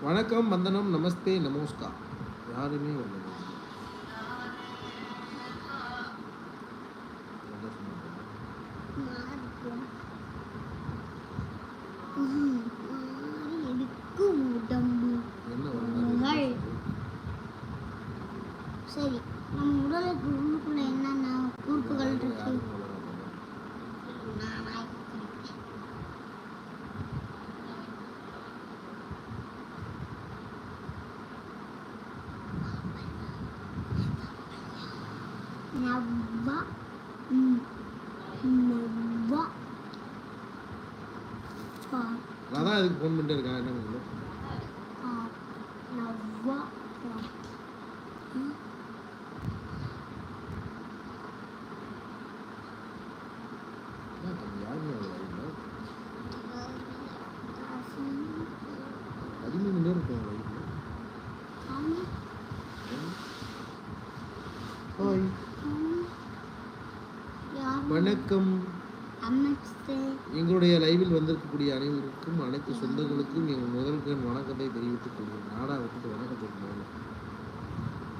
வணக்கம் வந்தனம் நமஸ்தே நமஸ்கார் யாருமே வரல என்ன சொன்னாங்க? மாறும். ம், மாறி இருக்கும் உடம்பு என்ன ஒரு உங்கள். மாதிரி சரி நம்ம உடலுக்கு உள்ளுக்குள்ள என்னென்ன உறுப்புகள் இருக்கு யாரும் வளராதவங்க. நான் ஆய்வு நவ்வா ம், நவ்வா பா அதான் அதுக்கு ஃபோன் பண்ணிட்டு இருக்கான் என்ன பண்ணணும் பா நவ்வா பா ம், என்ன தம்பி, யாருமே வரல இல்லை பதிமூணு பேர் இருக்காங்க லைஃப்ல ஆமா, ஹாய் ஆமா. யாரு? வணக்கம். எங்களுடைய லைவில் வந்திருக்கக்கூடிய அனைவருக்கும் அனைத்து சொந்தங்களுக்கும் எங்கள் முதல் கண் வணக்கத்தை தெரிவித்துக் கொள்கிறேன். நாடாவுக்கு வணக்கம் சொல்கிறேன்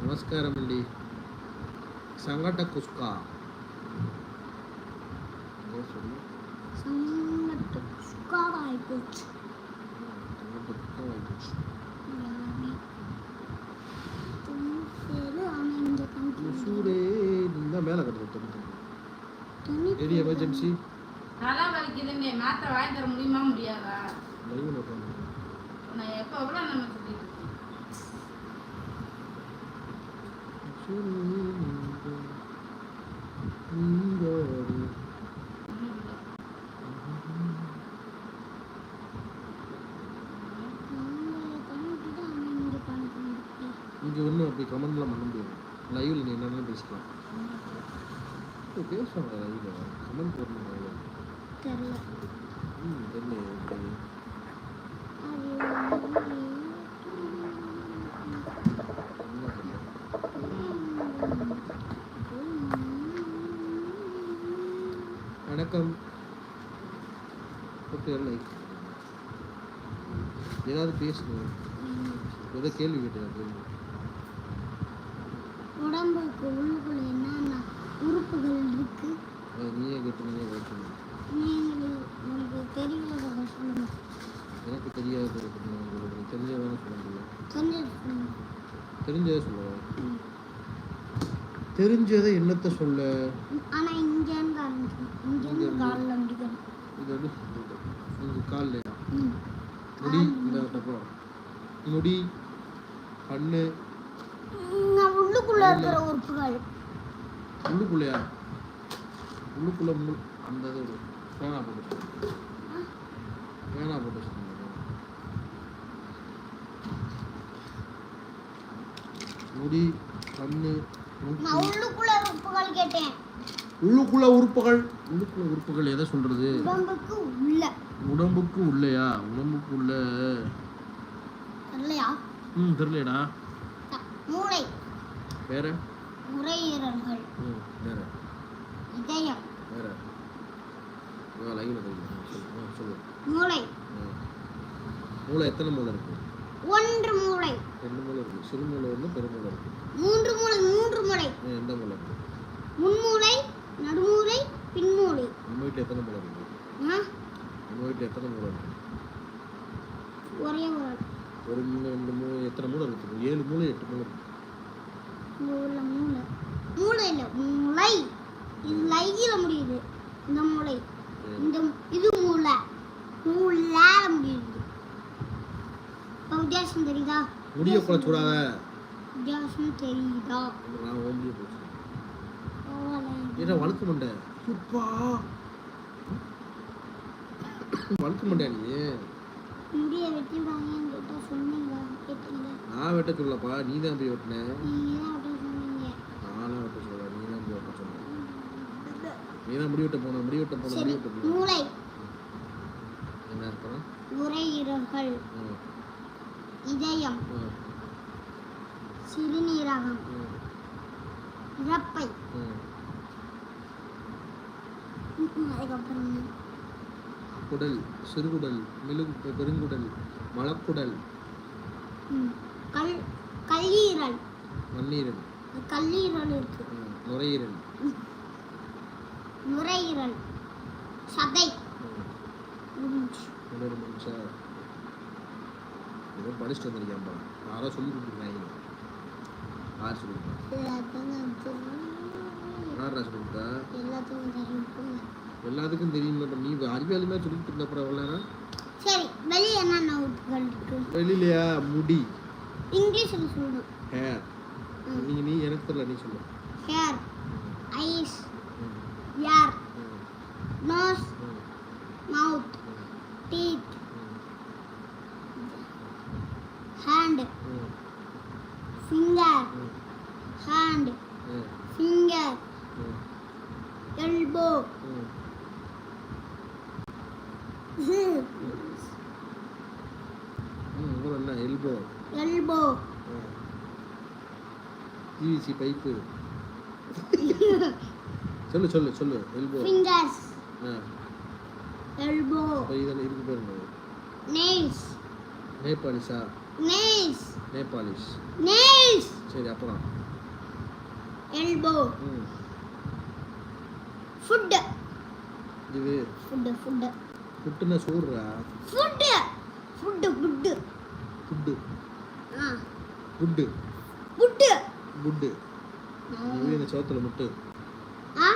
நமஸ்காரம் அண்டி சங்கட குஸ்கா. சூரே நீ தான் மேலே கட்டுறது எனி எமர்ஜென்சி நல்லா வலிக்குதுன்னு மாத்திரை வாங்கி தர முடியுமா முடியாதா? லைவில் உட்காந்து நான் எப்போ எவ்வளோ நம்ம சொல்லிட்டு. இங்கே ஒன்றும் அப்படி கமெண்ட்லாம் பண்ண முடியாது. லைவில் நீ என்னென்ன பேசிக்கலாம். இப்போ பேசுவாங்க லைவில் கமெண்ட் போடணும் தெரியல. ம் தெரியல எப்படி? வணக்கம். ஓகே லைக் ஏதாவது பேசணும் ஏதோ கேள்வி கேட்டேன் உடம்புக்கு உள்ளுக்குள்ள என்னென்ன உறுப்புகள் இருக்கு. நீயே கேட்டு நீயே கேட்கணும் நீங்கள் உங்களுக்கு தெரியலதை சொல்லுங்க. எனக்கு தெரியாத உங்களுக்கு தெரிஞ்சதானே சொல்ல முடியும்? தெரிஞ்சது சொல்லவா. தெரிஞ்சதை என்னத்தை சொல்ல? ஆனா இங்கேருந்து ஆரம்பிக்கணும் இங்கேருந்து காலில் முடிக்கணும் இது வந்து உங்க கால்லையா முடி இந்த அப்புறம் முடி கண்ணு. உள்ளுக்குள்ள இருக்கிற உறுப்புகள். உள்ளுக்குள்ளையா? உள்ளுக்குள்ள மு அந்த இது ஒரு பேனா போட்டு. பேனா போட்டு. முடி கண்ணு உள்ளுக்குள்ள உறுப்புகள் உள்ளுக்குள்ள உறுப்புகள். எதை சொல்றது? உடம்புக்கு உள்ள. உடம்புக்கு உள்ளையா? உடம்புக்கு உள்ள. ம் தெரியலடா மூளை. வேற? நுரையீரல்கள் இதயம். மூளை. மூளை எத்தனை மூளை இருக்கு? ஒன்று மூளை. ரெண்டு மூளை இருக்கு. சிறு மூளை ஒன்று பெருமூளை இருக்கு. மூன்று மூளை மூன்று மூளை. எந்த மூளை இருக்கு? முன்மூளை நடுமூளை பின்மூளை. நம்ம வீட்டில் எத்தனை மூளை இருக்கு? நம்ம வீட்டில் எத்தனை மூளை இருக்கு? ஒரே ஒரு ஒரு மூணு ரெண்டு மூணு எத்தனை மூளை இருக்கு? ஏழு மூளை எட்டு மூளை இருக்கு. மூளை இல்ல மூளை. இது லையில முடியுது. இந்த மூளை. இந்த இது மூளை. மூளால முடியுது. இப்ப வித்தியாசம் தெரியுதா? முடிய கூட சுடாத. வித்தியாசம் தெரியுதா? நான் ஓம்பி போச்சு. ஏன்னா வழுக்க மாட்டேன் சுப்பா. வழுக்க மாட்டேன் நீ? முடிய வெட்டி வாங்கன்னு கேட்டா சொன்னீங்க நான் வெட்ட சொல்லப்பா நீ தான் போய் வெட்டின நீங்க தான் அப்படி சொன்னீங்க நானும் வெட்ட சொல்ல நீ தான் வெட்ட சொன்ன நீ தான் முடி வெட்ட போன முடி வெட்ட போன முடி சரி வெட்ட போன மூளை. என்ன அர்த்தம் நுரையீரல்கள் இதயம். சிறுநீரகம். இறப்பை. அதுக்கப்புறம் குடல் சிறுகுடல் மெழுகு பெருங்குடல் மலக்குடல். கல் கல்லீரல். மண்ணீரல் கல்லீரல் இருக்கு. நுரையீரல். நுரையீரல். சதை. இன்னொரு ஏதோ படிச்சுட்டு வந்திருக்கேன்ப்பா யாரோ சொல்லி கொடுத்துருக்காங்க யார் சொல்லி கொடுத்தா? எல்லாத்துக்கும் தெரியும். யாரா சொல்லி கொடுத்தா? எல்லாத்துக்கும் தெரியும் இப்போ நீ அறிவியலுமே சொல்லிட்டு இருந்த அப்புறம் எவ்வளோ நேரம். சரி வெளியே என்னென்ன வெளியிலையா? முடி. இங்கிலீஷில் சொல்லணும். ஹேர் ம். நீ எனக்கு தெரியல நீ சொல்லு. Hair eyes hmm, nose mouth teeth hand finger hand finger elbow elbow elbow PVC pipe சொல்லு சொல்லு சொல்லு. எல்போ ஃபிங்கர்ஸ் எல்போ இப்போ இதில் இருக்கு பாருங்க? நெயில்ஸ் நேபாளிஸா நெயில்ஸ் நேபாளிஸ் நெயில்ஸ் சரி அப்புறம். எல்போ ஃபுட் இது? ஃபுட் ஃபுட் புட்டுன்னா சோறுரா? ஃபுட் ஃபுட் ஃபுட் புட்டு ஆ. புட்டு ஃபுட் இதுவே இந்த சோத்துல முட்டு. ஆ?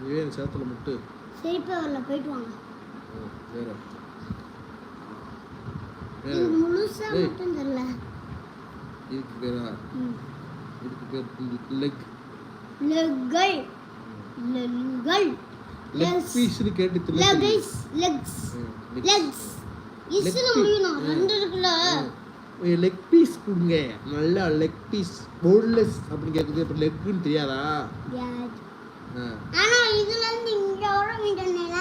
இந்த சோத்துல முட்டு. சிரிப்பே வரல போயிட்டு வாங்க. இது முழுசா. மட்டும் தெரியல. இதுக்கு பேரா. இதுக்கு பேர் லெக் லெங்கள் லெங்கள் லெக் பீஸ்னு கேட்டு லெக்ஸ் லெக்ஸ் லெக்ஸ் இஸ்ல piece. ரெண்டு இருக்குல்ல. லெக் பீஸ் கொடுங்க. நல்லா லெக் பீஸ் போன்லெஸ் அப்படின்னு கேட்குது இப்போ லெக்குன்னு தெரியாதா? ஆனா இதுல இருந்து இங்க வர வேண்டியதுல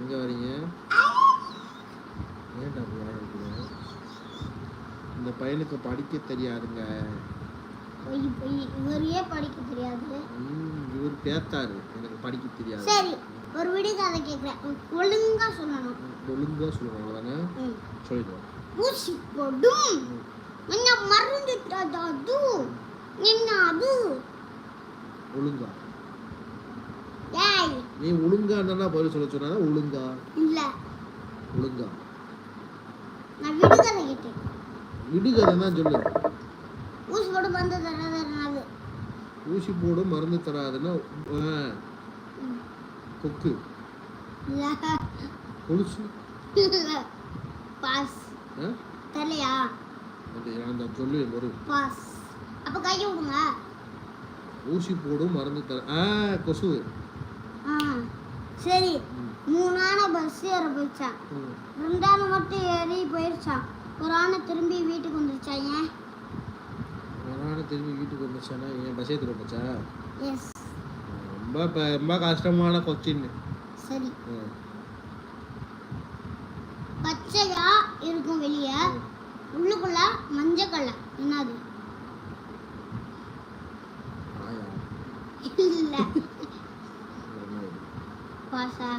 எங்கே வரீங்க? ஏன்டா அப்படி இந்த பையனுக்கு படிக்க தெரியாதுங்க. இவரையே படிக்க தெரியாது. இவர் பேத்தாரு. எனக்கு படிக்க தெரியாது. சரி ஒரு விடு கதை கேட்குறேன் ஒழுங்கா சொல்லணும். ஒழுங்கா சொல்லுவாங்க அவ்வளோதானே. சொல்லிடுவோம். ஊசி போடும். என்ன மருந்து அது என்ன அது ஒழுங்கா. ஏய். நீ ஒழுங்கா என்னன்னா பதில் சொல்ல சொன்னா ஒழுங்கா. இல்ல. ஒழுங்கா. நான் விடுகதை கேட்டேன். விடுகதை தான் சொல்லு. ஊசி போட்டு மருந்து தராது ஊசி போடும் மருந்து தராதுன்னா கொக்கு. கொலுசு. பாஸ்? தெரியலையா? அது அந்த சொல்லு ஒரு பாஸ். அப்ப கையை விடுங்க ஊசி போடும் மருந்து தர. ஆ கொசு. ஆ சரி. மூணான பஸ் ஏற போயிடுச்சான். ரெண்டான மட்டும் ஏறி போயிடுச்சான் ஒரு ஆனை திரும்பி வீட்டுக்கு வந்துருச்சான் ஏன்? ஒரு நாள் திரும்பி வீட்டுக்கு வந்துச்சானா என் பஸ் ஏற்றிட்டு வந்துச்சா எஸ் ரொம்ப ரொம்ப கஷ்டமான கொஸ்டின் சரி. இருக்கும் வெளிய. உள்ளுக்குள்ள மஞ்சள் கலர் என்னது? இல்ல. இது? பாஸா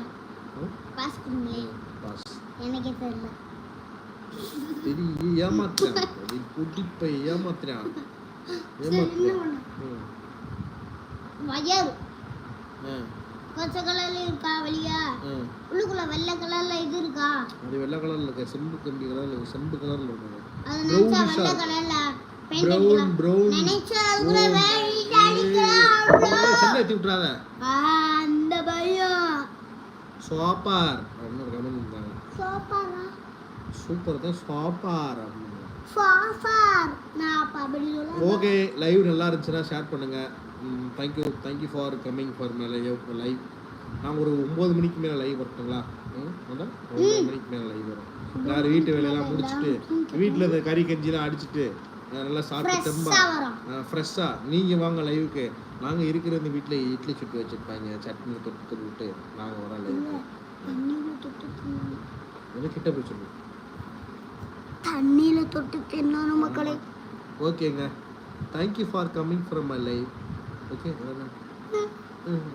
பாஸ் எனக்கே தெரியல. பெரிய ஏமாத்துறான். அது குடிப்பை ஏமாத்துறான். ஏமாத்துறான். வயர் ஆ, பச்சை கலர்ல இருக்கா வெளிய. உள்ளுக்குள்ள வெள்ளை கலர்ல இது இருக்கா? அது வெள்ளை கலர்ல இருக்க. செம்பு கம்பி கலர்ல இருக்கு. செம்பு கலர்ல இருக்கு. அது நினைச்சா வெள்ளை. கலர்ல பெயிண்ட் அடிக்கலாம். ப்ரௌன் நினைச்சா அதுக்குள்ள வெயிட் அடிக்கலாம் சென்னை ஏற்றி விட்றாத அந்த பையன் சோப்பார் அப்படின்னு கமெண்ட் இருந்தாங்க சோப்பாரா? சூப்பர் தான். சோப்பார் அப்படின்னு. நான் அப்ப அப்படி ஓகே லைவ் நல்லா இருந்துச்சுன்னா ஷேர் பண்ணுங்க. Thank you thank you for coming for my live live நாங்கள் ஒரு ஒம்பது மணிக்கு மேலே லைவ் வரட்டுங்களா? அதான் ஒம்பது மணிக்கு மேலே லைவ் வரும். எல்லாரும் வீட்டு வேலையெல்லாம் முடிச்சுட்டு வீட்டில் இந்த கறி கஞ்சிலாம் அடிச்சுட்டு நல்லா சாப்பிட்டு தெம்பா ஃப்ரெஷ்ஷாக நீங்கள் வாங்க லைவுக்கு நாங்கள் இருக்கிற இந்த வீட்டில் இட்லி சுட்டு வச்சுருப்பாங்க சட்னி தொட்டு விட்டு நாங்கள் வரோம் லைவுக்கு தொட்டு எனக்கு கிட்ட போய் சொல்லு? தண்ணியில தொட்டு தின்னணும் மக்களே? ஓகேங்க. Thank you for coming from my live okay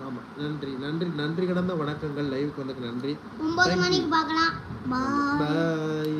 ஆமாம் நன்றி நன்றி நன்றி கடந்த வணக்கங்கள். லைவுக்கு வந்ததுக்கு நன்றி. ஒன்பது. மணிக்கு பார்க்கலாம். பாய்